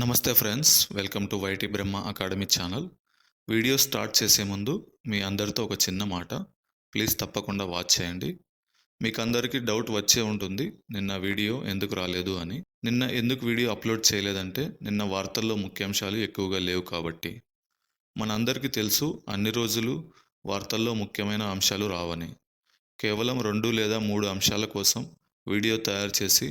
నమస్తే friends welcome to YT Brahma academy channel. Video start చేసే ముందు మీ అందరితో ఒక చిన్న మాట. ప్లీజ్ తప్పకుండా వాచ్ చేయండి. మీకు అందరికీ డౌట్ వచ్చే ఉంటుంది నిన్న వీడియో ఎందుకు రాలేదు అని. నిన్న ఎందుకు వీడియో అప్లోడ్ చేయలేదంటే నిన్న వార్తల్లో ముఖ్యాంశాలు ఎక్కువగా లేవు కాబట్టి. మనందరికీ తెలుసు అన్ని రోజులు వార్తల్లో ముఖ్యమైన అంశాలు రావని. కేవలం రెండు లేదా మూడు అంశాల కోసం వీడియో తయారు చేసి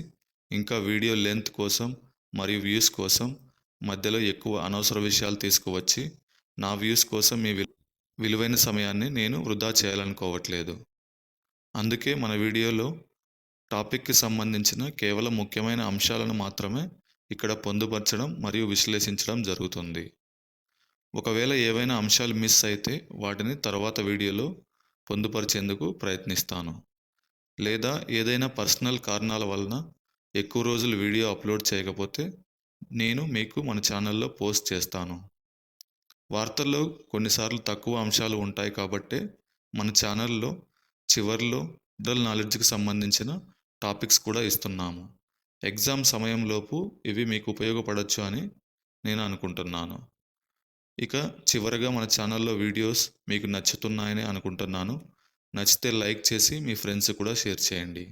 ఇంకా వీడియో లెంత్ కోసం మరియు వ్యూస్ కోసం మధ్యలో ఎక్కువ అనవసర విషయాలు తీసుకువచ్చి నా వ్యూస్ కోసం మీ విలువైన సమయాన్ని నేను వృధా చేయాలనుకోవట్లేదు. అందుకే మన వీడియోలో టాపిక్కి సంబంధించిన కేవలం ముఖ్యమైన అంశాలను మాత్రమే ఇక్కడ పొందుపరచడం మరియు విశ్లేషించడం జరుగుతుంది. ఒకవేళ ఏవైనా అంశాలు మిస్ అయితే వాటిని తర్వాత వీడియోలో పొందుపరిచేందుకు ప్రయత్నిస్తాను. లేదా ఏదైనా పర్సనల్ కారణాల వలన ఎక్కువ రోజులు వీడియో అప్లోడ్ చేయకపోతే నేను మీకు మన ఛానల్లో పోస్ట్ చేస్తాను. వార్తల్లో కొన్నిసార్లు తక్కువ అంశాలు ఉంటాయి కాబట్టే మన ఛానల్లో చివర్లో జనరల్ నాలెడ్జ్కి సంబంధించిన టాపిక్స్ కూడా ఇస్తున్నాము. ఎగ్జామ్ సమయంలోపు ఇవి మీకు ఉపయోగపడవచ్చు అని నేను అనుకుంటున్నాను. ఇక చివరగా మన ఛానల్లో వీడియోస్ మీకు నచ్చుతున్నాయని అనుకుంటున్నాను. నచ్చితే లైక్ చేసి మీ ఫ్రెండ్స్ కూడా షేర్ చేయండి.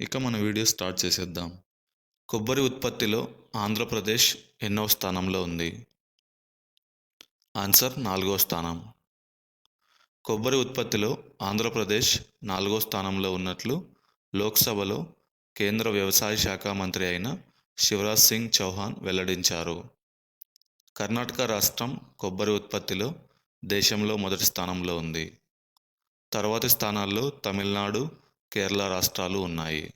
ఇక మన వీడియో స్టార్ట్ చేసేద్దాం. కొబ్బరి ఉత్పత్తిలో ఆంధ్రప్రదేశ్ ఎన్నో స్థానంలో ఉంది. ఆన్సర్ నాలుగో స్థానం. కొబ్బరి ఉత్పత్తిలో ఆంధ్రప్రదేశ్ నాలుగో స్థానంలో ఉన్నట్లు లోక్సభలో కేంద్ర వ్యవసాయ శాఖ మంత్రి అయిన శివరాజ్ సింగ్ చౌహాన్ వెల్లడించారు. కర్ణాటక రాష్ట్రం కొబ్బరి ఉత్పత్తిలో దేశంలో మొదటి స్థానంలో ఉంది. తర్వాతి స్థానాల్లో తమిళనాడు కేరళ రాష్ట్రాలు ఉన్నాయి.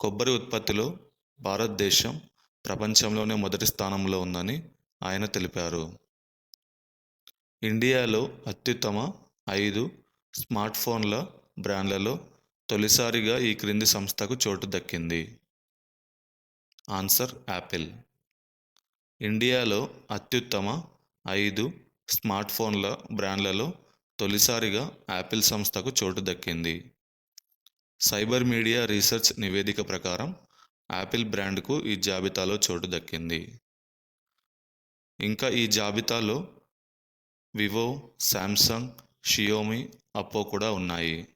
కొబ్బరి ఉత్పత్తిలో భారతదేశం ప్రపంచంలోనే మొదటి స్థానంలో ఉందని ఆయన తెలిపారు. ఇండియాలో అత్యుత్తమ ఐదు స్మార్ట్ ఫోన్ల బ్రాండ్లలో తొలిసారిగా ఈ క్రింది సంస్థకు చోటు దక్కింది. ఆన్సర్ యాపిల్ ఇండియాలో అత్యుత్తమ ఐదు స్మార్ట్ ఫోన్ల బ్రాండ్లలో తొలిసారిగా యాపిల్ సంస్థకు చోటు దక్కింది. సైబర్ మీడియా రీసెర్చ్ నివేదిక ప్రకారం యాపిల్ బ్రాండ్కు ఈ జాబితాలో చోటు దక్కింది. ఇంకా ఈ జాబితాలో వివో శాంసంగ్ షియోమి అప్పో కూడా ఉన్నాయి.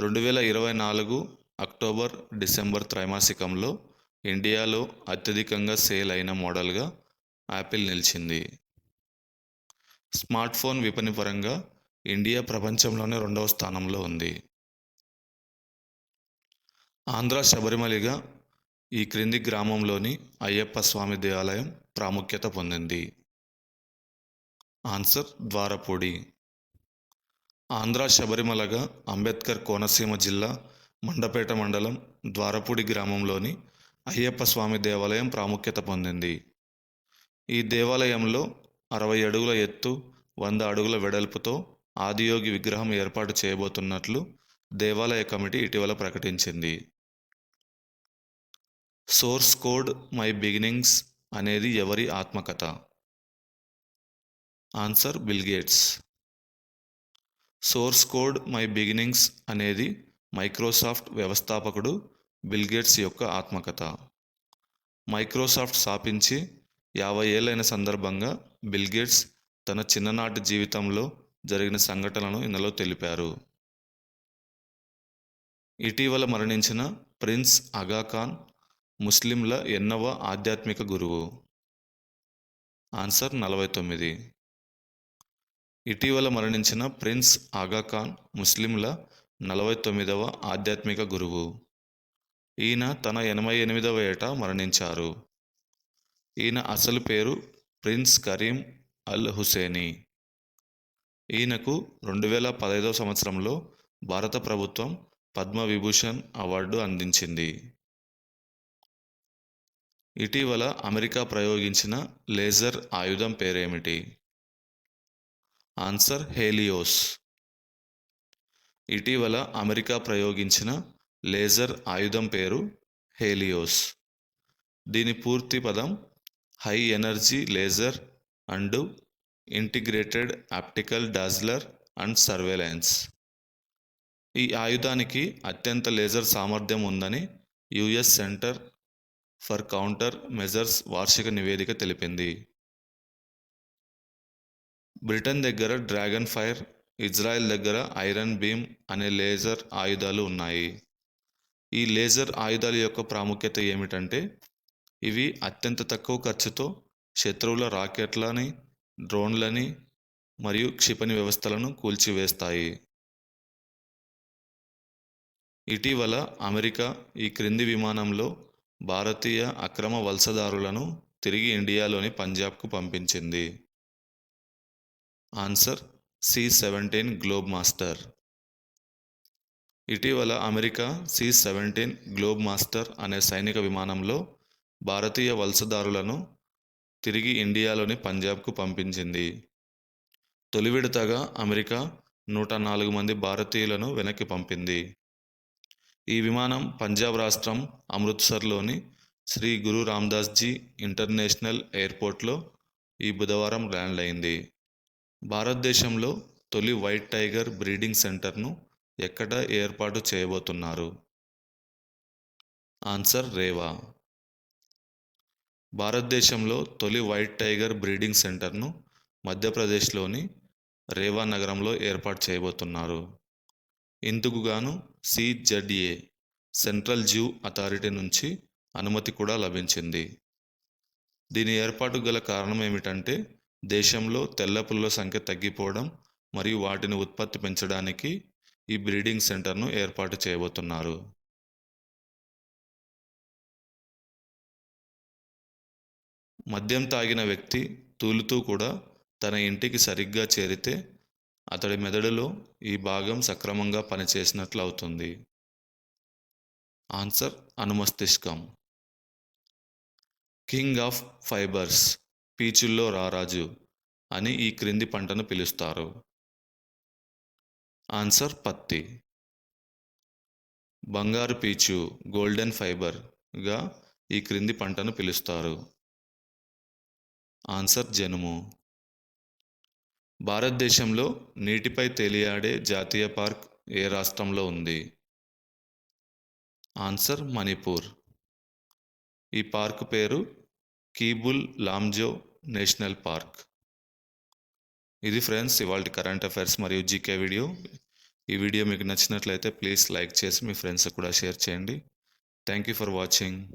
రెండు వేల ఇరవై నాలుగు అక్టోబర్ డిసెంబర్ త్రైమాసికంలో ఇండియాలో అత్యధికంగా సేల్ అయిన మోడల్గా యాపిల్ నిలిచింది. స్మార్ట్ ఫోన్ విపణి పరంగా ఇండియా ప్రపంచంలోనే రెండవ స్థానంలో ఉంది. ఆంధ్ర శబరిమలిగా ఈ క్రింది గ్రామంలోని అయ్యప్ప స్వామి దేవాలయం ప్రాముఖ్యత పొందింది. ఆన్సర్ ద్వారపూడి. ఆంధ్ర శబరిమలగా అంబేద్కర్ కోనసీమ జిల్లా మండపేట మండలం ద్వారపూడి గ్రామంలోని అయ్యప్ప స్వామి దేవాలయం ప్రాముఖ్యత పొందింది. ఈ దేవాలయంలో అరవై అడుగుల ఎత్తు వంద అడుగుల వెడల్పుతో ఆదియోగి విగ్రహం ఏర్పాటు చేయబోతున్నట్లు దేవాలయ కమిటీ ఇటీవల ప్రకటించింది. సోర్స్ కోడ్ మై బిగినింగ్స్ అనేది ఎవరి ఆత్మకథ? Answer Bill Gates source code my beginnings అనేది మైక్రోసాఫ్ట్ వ్యవస్థాపకుడు బిల్గేట్స్ యొక్క ఆత్మకథ. మైక్రోసాఫ్ట్ స్థాపించి యాభై ఏళ్ళైన సందర్భంగా బిల్గేట్స్ తన చిన్ననాటి జీవితంలో జరిగిన సంఘటనలను ఇందులో తెలిపారు. ఇటీవల మరణించిన ప్రిన్స్ అగాఖాన్ ముస్లింల ఎన్నవ ఆధ్యాత్మిక గురువు? ఆన్సర్ నలభై తొమ్మిది. ఇటీవల మరణించిన ప్రిన్స్ ఆగాఖాన్ ముస్లింల నలభై తొమ్మిదవ ఆధ్యాత్మిక గురువు. ఈయన తన ఎనభై ఎనిమిదవ ఏట మరణించారు. ఈయన అసలు పేరు ప్రిన్స్ కరీం అల్ హుసేని. ఈయనకు రెండు వేల పదహైదవ సంవత్సరంలో భారత ప్రభుత్వం పద్మవిభూషణ్ అవార్డు అందించింది. ఇటీవల అమెరికా ప్రయోగించిన లేజర్ ఆయుధం పేరేమిటి? Answer Helios. ఇటీవల అమెరికా ప్రయోగించిన లేజర్ ఆయుధం పేరు హేలియోస్. దీని పూర్తి పదం high energy laser and integrated optical dazzler and surveillance. ఈ ఆయుధానికి అత్యంత లేజర్ సామర్థ్యం ఉందని US centre for counter measures వార్షిక నివేదిక తెలిపింది. బ్రిటన్ దగ్గర డ్రాగన్ ఫైర్ ఇజ్రాయెల్ దగ్గర ఐరన్ బీమ్ అనే లేజర్ ఆయుధాలు ఉన్నాయి. ఈ లేజర్ ఆయుధాల యొక్క ప్రాముఖ్యత ఏమిటంటే ఇవి అత్యంత తక్కువ ఖర్చుతో శత్రువుల రాకెట్లని డ్రోన్లని మరియు క్షిపణి వ్యవస్థలను కూల్చివేస్తాయి. ఇటీవల అమెరికా ఈ క్రింది విమానంలో భారతీయ అక్రమ వలసదారులను తిరిగి ఇండియాలోని పంజాబ్కు పంపించింది. Answer C seventeen Globemaster. ఇటీవల America C seventeen Globemaster అనే సైనిక విమానంలో భారతీయ వలసదారులను తిరిగి ఇండియాలోని పంజాబ్కు పంపించింది. తొలి విడతగా అమెరికా నూట నాలుగు మంది భారతీయులను వెనక్కి పంపింది. ఈ విమానం పంజాబ్ రాష్ట్రం అమృత్సర్లోని శ్రీ గురు రామ్దాస్ జీ ఇంటర్నేషనల్ ఎయిర్పోర్ట్లో ఈ బుధవారం ల్యాండ్ అయింది. భారతదేశంలో తొలి వైట్ టైగర్ బ్రీడింగ్ సెంటర్ను ఎక్కడ ఏర్పాటు చేయబోతున్నారు? ఆన్సర్ రేవా. భారతదేశంలో తొలి వైట్ టైగర్ బ్రీడింగ్ సెంటర్ను మధ్యప్రదేశ్లోని రేవా నగరంలో ఏర్పాటు చేయబోతున్నారు. ఇందుకు గాను సిజెడ్ఏ సెంట్రల్ జ్యూ అథారిటీ నుంచి అనుమతి కూడా లభించింది. దీని ఏర్పాటు గల కారణం ఏమిటంటే దేశంలో తెల్ల పుల్ల సంఖ్య తగ్గిపోవడం మరియు వాటిని ఉత్పత్తి పెంచడానికి ఈ బ్రీడింగ్ సెంటర్ను ఏర్పాటు చేయబోతున్నారు. మద్యం తాగిన వ్యక్తి తూలుతూ కూడా తన ఇంటికి సరిగ్గా చేరితే అతడి మెదడులో ఈ భాగం సక్రమంగా పనిచేసినట్లు అవుతుంది ఆన్సర్ అనుమస్తిష్కం. కింగ్ ఆఫ్ ఫైబర్స్ పీచుల్లో రారాజు అని ఈ క్రింది పంటను పిలుస్తారు. ఆన్సర్ పత్తి. బంగారు పీచు గోల్డెన్ ఫైబర్గా ఈ క్రింది పంటను పిలుస్తారు. ఆన్సర్ జనుము. భారతదేశంలో నీటిపై తేలియాడే జాతీయ పార్క్ ఏ రాష్ట్రంలో ఉంది? ఆన్సర్ మణిపూర్. ఈ పార్క్ పేరు కీబుల్ లామ్జో నేషనల్ పార్క్. ఇది ఫ్రెండ్స్ ఇవాళ కరెంట్ అఫైర్స్ మరియు జీకే వీడియో. ఈ వీడియో మీకు నచ్చినట్లయితే ప్లీజ్ లైక్ చేసి మీ ఫ్రెండ్స్కి కూడా షేర్ చేయండి. Thank you for watching.